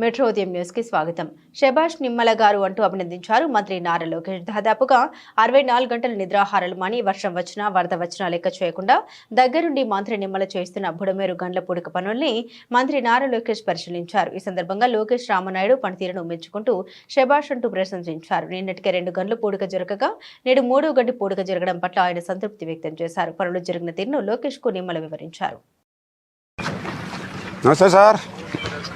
Metro ఉదయం న్యూస్కి స్వాగతం. శభాష్ నిమ్మల గారు అంటూ అభినందించారు మంత్రి నారా లోకేష్. దాదాపుగా అరవై నాలుగు గంటల నిద్రాహారాలు మాని వర్షం వచ్చినా వరద వచ్చినా లెక్క చేయకుండా దగ్గరుండి మంత్రి నిమ్మల చేస్తున్న బుడమేరు గండ్ల పూడిక పనుల్ని మంత్రి నారా లోకేష్ పరిశీలించారు. ఈ సందర్భంగా లోకేష్ రామనాయుడు పనితీరును మెచ్చుకుంటూ శభాష్ అంటూ ప్రశంసించారు. నిన్నటికే రెండు గంటల పూడిక జరగగా నేడు మూడో గంట పూడిక జరగడం పట్ల ఆయన సంతృప్తి వ్యక్తం చేశారు. పనులు జరిగిన తీరును లోకేష్కు నిమ్మల వివరించారు. నమస్తే సార్.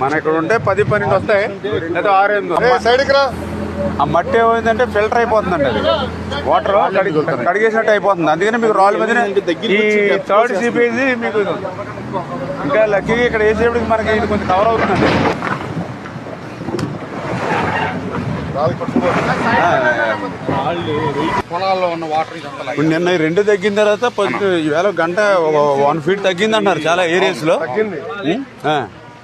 మన ఇక్కడ ఉంటే పది పన్నెండు వస్తాయి. లేదా ఆరు ఎనిమిది వస్తాయి. సైడ్కి రా. ఆ మట్టి ఏమైందంటే ఫిల్టర్ అయిపోతుందండి అది. వాటర్ కడిగేసినట్టు అయిపోతుంది. అందుకని మీకు రాళ్ళ మధ్యన ఈ థర్డ్ సిపేజీ మీకు. ఇంకా లక్కీగా ఇక్కడ వేసేప్పటికి మనకి ఇది కొంచెం కవర్ అవుతుందండి. ఇప్పుడు నిన్న రెండు తగ్గిన తర్వాత ఈవేళ గంట వన్ ఫీట్ తగ్గింది చాలా ఏరియాస్లో. తగ్గింది.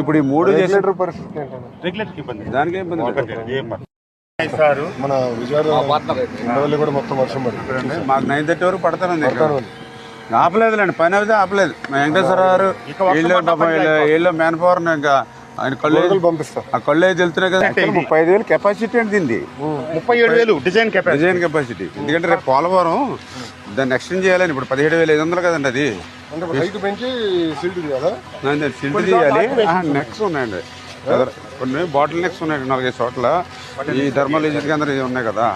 ఇప్పుడు ఈ మూడు రెగ్యులేటర్ పరిస్థితి దానికి ఏం ఇబ్బంది లేదు. మన విజయవాడ ఉండవల్లి కూడా మొత్తం వర్షం పడింది మాకు నైన్ థర్టీ వరకు పడతానండి ఇక్కడ. ఆపలేదులేండి పని అయితే ఆపలేదు. మా వెంకటేశ్వర గారు వీళ్ళు పాపం వీళ్ళు- వీళ్ళు మ్యాన్ పవర్ ఇంకా. ఆయన కళ్ళు పంపిస్తా. ఆ కళ్ళు అయితే వెళ్తున్నాయి కదా? ముప్పై ఐదు వేలు కెపాసిటీ అండి దీన్ని ముప్పై ఏడు వేలు డిజైన్ కెపాసిటీ డిజైన్ కెపాసిటీ ఎందుకంటే రేపు పోలవరం దాన్ని ఎక్స్టెండ్ చేయాలని ఇప్పుడు పదిహేడు వేల ఐదు వందలు కదండి అది. అంటే హైట్ పెంచి సిల్ట్ తీయాలి నెక్స్ ఉన్నాయండి. కొన్ని బాటిల్ నెక్స్ ఉన్నాయండి నాలుగైదు చోట్ల. ఈ థర్మల్ ఏజెంట్ కేంద్రం ఇవి ఉన్నాయి కదా.